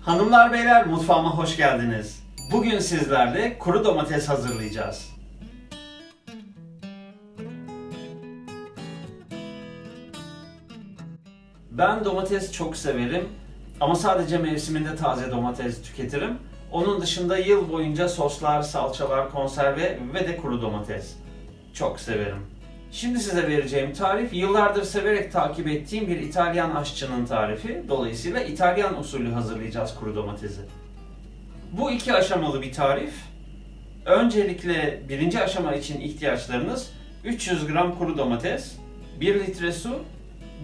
Hanımlar beyler mutfağıma hoş geldiniz. Bugün sizlerle kuru domates hazırlayacağız. Ben domates çok severim ama sadece mevsiminde taze domates tüketirim. Onun dışında yıl boyunca soslar, salçalar, konserve ve de kuru domates. Çok severim. Şimdi size vereceğim tarif yıllardır severek takip ettiğim bir İtalyan aşçının tarifi. Dolayısıyla İtalyan usulü hazırlayacağız kuru domatesi. Bu iki aşamalı bir tarif. Öncelikle birinci aşama için ihtiyaçlarınız 300 gram kuru domates, 1 litre su,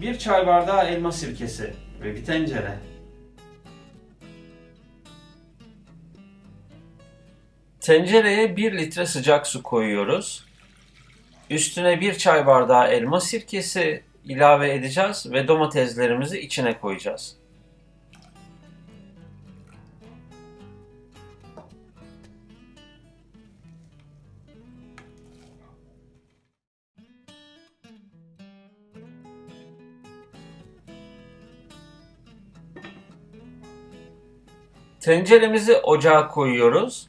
1 çay bardağı elma sirkesi ve bir tencere. Tencereye 1 litre sıcak su koyuyoruz. Üstüne bir çay bardağı elma sirkesi ilave edeceğiz ve domateslerimizi içine koyacağız. Tenceremizi ocağa koyuyoruz.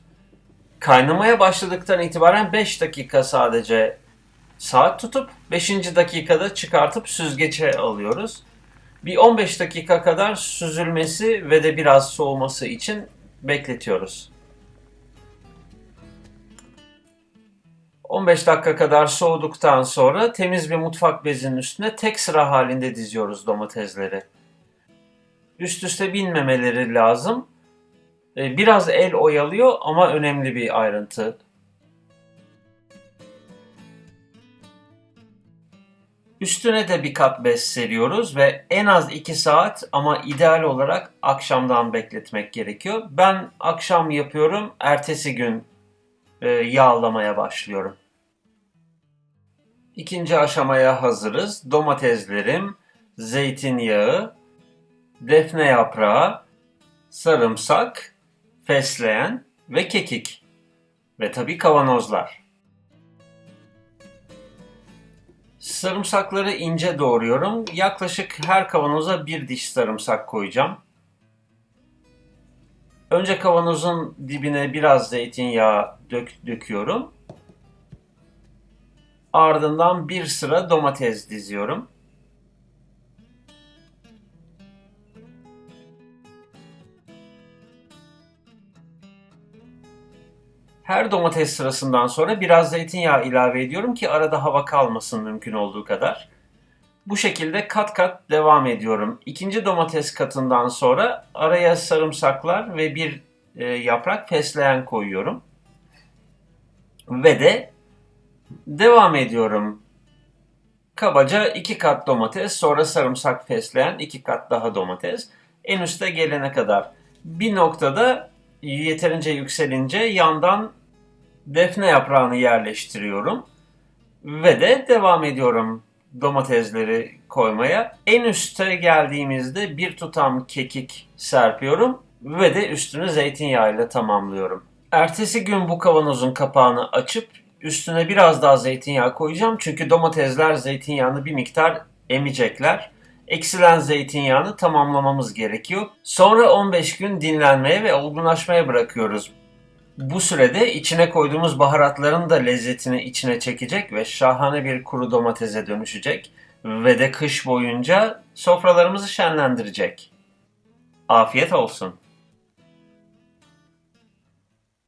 Kaynamaya başladıktan itibaren 5 dakika sadece saat tutup 5. dakikada çıkartıp süzgece alıyoruz. Bir 15 dakika kadar süzülmesi ve de biraz soğuması için bekletiyoruz. 15 dakika kadar soğuduktan sonra temiz bir mutfak bezinin üstüne tek sıra halinde diziyoruz domatesleri. Üst üste binmemeleri lazım. Ee, Biraz el oyalıyor ama önemli bir ayrıntı. Üstüne de bir kat bez seriyoruz ve en az 2 saat ama ideal olarak akşamdan bekletmek gerekiyor. Ben akşam yapıyorum, ertesi gün e, yağlamaya başlıyorum. İkinci aşamaya hazırız. Domateslerim, zeytinyağı, defne yaprağı, sarımsak, fesleğen ve kekik ve tabii kavanozlar. Sarımsakları ince doğruyorum. Yaklaşık her kavanoza bir diş sarımsak koyacağım. Önce kavanozun dibine biraz zeytinyağı dök, döküyorum. Ardından bir sıra domates diziyorum. Her domates sırasından sonra biraz zeytinyağı ilave ediyorum ki arada hava kalmasın mümkün olduğu kadar. Bu şekilde kat kat devam ediyorum. İkinci domates katından sonra araya sarımsaklar ve bir e, yaprak fesleğen koyuyorum. Ve de devam ediyorum. Kabaca iki kat domates, sonra sarımsak fesleğen, iki kat daha domates. En üste gelene kadar. Bir noktada yeterince yükselince yandan defne yaprağını yerleştiriyorum. Ve de devam ediyorum domatesleri koymaya. En üste geldiğimizde bir tutam kekik serpiyorum ve de üstünü zeytinyağıyla tamamlıyorum. Ertesi gün bu kavanozun kapağını açıp üstüne biraz daha zeytinyağı koyacağım. Çünkü domatesler zeytinyağını bir miktar emecekler. Eksilen zeytinyağını tamamlamamız gerekiyor. Sonra 15 gün dinlenmeye ve olgunlaşmaya bırakıyoruz. Bu sürede içine koyduğumuz baharatların da lezzetini içine çekecek ve şahane bir kuru domatese dönüşecek ve de kış boyunca sofralarımızı şenlendirecek. Afiyet olsun.